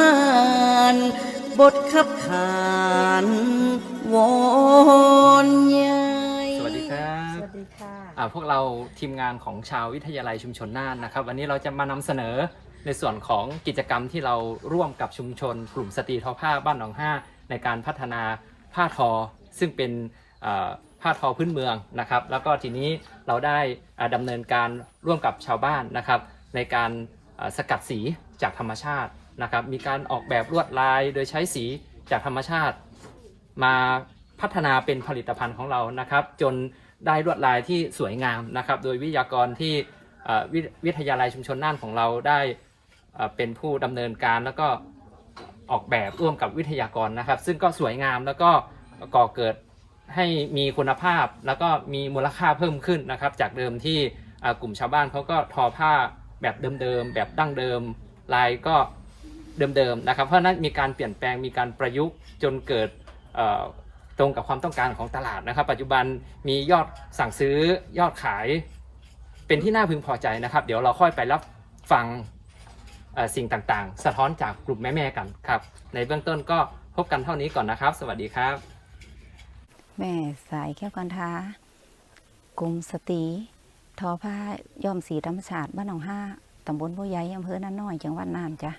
นาน บทขับขานวอนยายสวัสดีครับ สวัสดีค่ะอ่าพวกเราทีมงานของชาววิทยาลัยชุมชนน่านนะครับ วันนี้เราจะมานำเสนอในส่วนของกิจกรรมที่เราร่วมกับชุมชน กลุ่มสตรีทอผ้าบ้านหนองห้าในการพัฒนาผ้าทอ ซึ่งเป็นอ่าผ้าทอพื้นเมืองนะครับ แล้วก็ทีนี้เราได้อ่าดำเนินการร่วมกับชาวบ้านนะครับ ในการอ่าสกัดสีจากธรรมชาติ นะครับมีการออกแบบลวดลายโดยใช้สีจากธรรมชาติ มาพัฒนาเป็นผลิตภัณฑ์ของเรานะครับ จนได้ลวดลายที่สวยงามนะครับ โดยวิทยากรที่วิวิทยาลัยชุมชนน่านของเราได้เป็นผู้ดำเนินการแล้วก็ออกแบบร่วมกับวิทยากรนะครับ ซึ่งก็สวยงามแล้วก็ก่อเกิดให้มีคุณภาพแล้วก็มีมูลค่าเพิ่มขึ้นนะครับ จากเดิมที่กลุ่มชาวบ้านเขาก็ทอผ้าแบบเดิมๆแบบดั้งเดิม ลายก็ เดิมๆนะครับเพราะนั้นมีการเปลี่ยนแปลงมีการประยุกต์จนเกิดตรงกับความต้องการของตลาดนะครับ ปัจจุบันมียอดสั่งซื้อยอดขายเป็นที่น่าพึงพอใจนะครับ เดี๋ยวเราค่อยไปรับฟังสิ่งต่างๆ สะท้อนจากกลุ่มแม่ๆกันครับ ในเบื้องต้นก็พบกันเท่านี้ก่อนนะครับ สวัสดีครับ แม่สายแก้วกันท้ากลุ่มสตรีทอผ้าย้อมสีธรรมชาติบ้านหนองห้าตำบลบัวใหญ่อำเภอนาน้อยจังหวัดน่านจ้ะ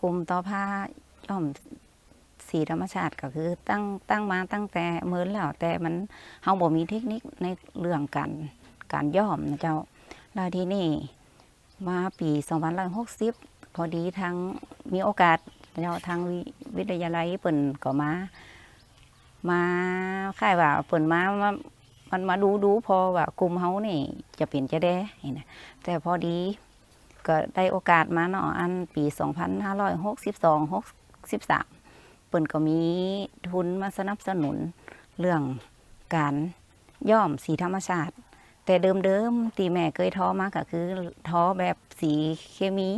กลุ่มทอผ้าย้อมสีธรรมชาติก็คือตั้งตั้งมาตั้งแต่เมื่อแล้วแต่มันเฮาบ่มีเทคนิคในเรื่องการการย้อมนะเจ้าแล้วที่นี่มาปี2560 พอดีทางมีโอกาสเจ้าทางวิวิทยาลัยเปิ่นก็มา มาค่ายว่าเปิ่นมามามันมาดูดูพอว่ากลุ่มเฮานี่จะเป็นจะได้นะแต่พอดี ก็ได้โอกาสมาเนาะอันปี 2562 63เปิ่นก็มีทุนมาสนับสนุนเรื่องการย่อมสีธรรมชาติ แต่เดิมๆที่แม่เคยท้อมาก็คือท้อแบบสีเคมี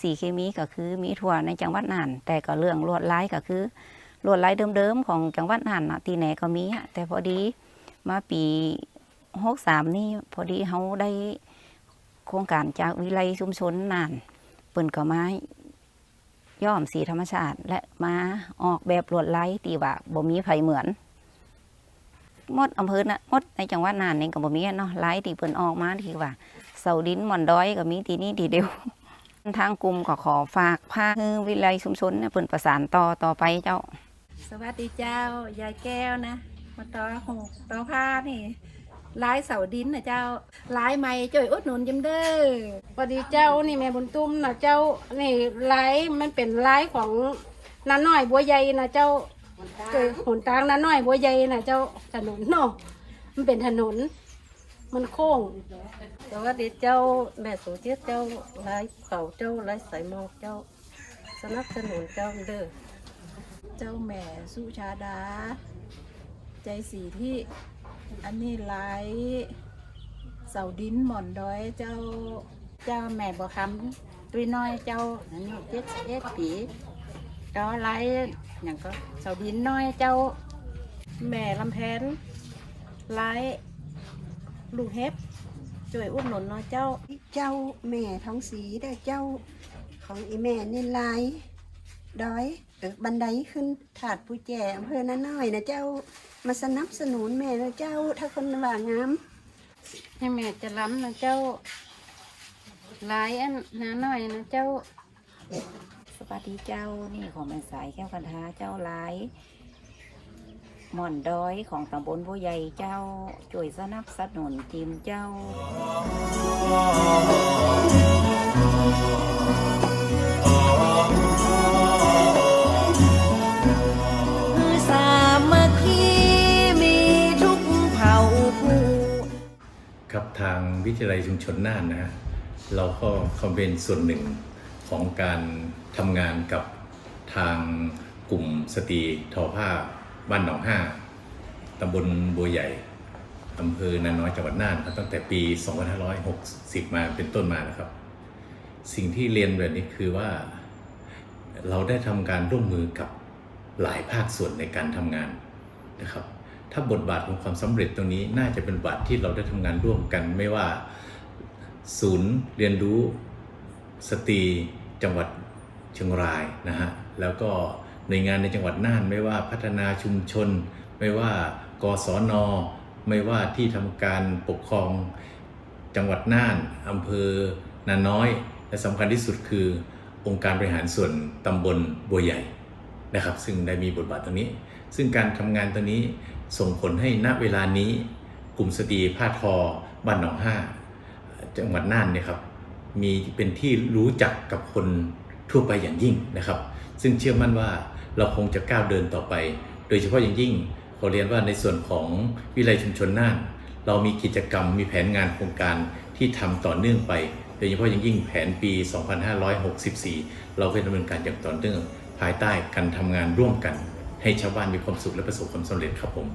สีเคมีก็คือมีทั่วในจังหวัดน่าน แต่ก็เรื่องลวดลายก็คือลวดลายเดิมๆของจังหวัดน่านนะที่ไหนก็มีอะแต่พอดีมาปีหกสามนี่พอดีเขาได้ โครงการจากวิไลชุมชนน่านเปิ่นก็มาย้อมสีธรรมชาติ และมาออกแบบลวดลายที่ว่าบ่มีไผเหมือนมดอำเภอนะมดในจังหวัดน่านนี่ก็บ่มีเนาะลายที่เปิ่นออกมาที่ว่าเสาดินหมอนดอยก็มีที่นี่ทีเดียวทางกลุ่มก็ขอฝากผ้าคือวิไลชุมชนเนี่ยเปิ่นประสานต่อต่อไปเจ้า สวัสดีเจ้ายายแก้วนะมาต่อหกต่อผ้านี่ ลายเสาดินนะเจ้าลายใหม่จ่วยอุดหนุนจิมเด้อพอดีเจ้านี่แม่บุญตุ้มนะเจ้านี่ลายมันเป็นลายของน้าน้อยบัวใหญ่นะเจ้าเจอหนทางน้าน้อยบัวใหญ่นะเจ้าถนนเนาะมันเป็นถนน มันโค้งสวัสดีเจ้าแม่สุเจียเจ้าไล่เป่าเจ้าไล่สายมอกเจ้า สนับสนุนเจ้าเด้อเจ้าแม่สุชาดา ใจสีที่ อันนี้ลายเสาดินหม่อนดอยเจ้าเจ้าแม่บ่คำตุยน้อยเจ้าอันนี้เจ็ดเอ็ดปีเจ้าไล่อย่างก็เสาดินน้อยเจ้า แม่ลำแพนไล่ลูกเฮ็บช่วยอุดหนุนเนาะเจ้า เจ้าแม่ท้องสีได้เจ้าของอีแม่นี่ลาย ดอยเออบันไดขึ้นถาดปูแจอำเภอนาน้อยนะเจ้ามาสนับสนุนแม่นะเจ้า ถ้าคนว่างามให้แม่จะล้ำนะเจ้าไล่อันน้าน้อยนะเจ้าสวัสดีเจ้านี่ของแม่สายแก้วกันทาเจ้าหลายหม่อนดอยของตำบลบัวใหญ่เจ้าช่วยสนับสนุนทีมเจ้า วิทยาลัยชุมชนน่านนะฮะเราก็เขาเป็นส่วนหนึ่งของการทำงานกับทางกลุ่มสตรีทอผ้าบ้านหนองห้าตำบลบัวใหญ่อำเภอนาน้อยจังหวัดน่านตั้งแต่ปี 2560 มาเป็นต้นมานะครับ สิ่งที่เรียนแบบนี้คือว่า เราได้ทำการร่วมมือกับหลายภาคส่วนในการทำงานนะครับ ถ้าบทบาทของความสำเร็จตรงนี้น่าจะเป็นบทบาทที่เราได้ทำงานร่วมกันไม่ว่าศูนย์เรียนรู้สตรีจังหวัดเชียงรายนะฮะแล้วก็หน่วยงานในจังหวัดน่านไม่ว่าพัฒนาชุมชน ไม่ว่ากศนไม่ว่าที่ทำการปกครองจังหวัดน่านอำเภอนาน้อย และสำคัญที่สุดคือองค์การบริหารส่วนตำบลบัวใหญ่ นะครับ ซึ่งได้มีบทบาทตรงนี้ ซึ่งการทำงานตรงนี้ส่งผลให้ณเวลานี้กลุ่มสตรีผ้าทอบ้านหนองห้าจังหวัดน่านเนี่ยครับมีเป็นที่รู้จักกับคนทั่วไปอย่างยิ่งนะครับ ซึ่งเชื่อมั่นว่าเราคงจะก้าวเดินต่อไป โดยเฉพาะอย่างยิ่งขอเรียนว่าในส่วนของวิเลยชุมชนน่าน เรามีกิจกรรมมีแผนงานโครงการที่ทำต่อเนื่องไป โดยเฉพาะอย่างยิ่งแผนปี 2564 เราเป็นดำเนินการอย่างต่อเนื่อง ภายใต้การทำงานร่วมกัน ให้ชาวบ้านมีความสุขและประสบความสำเร็จครับผม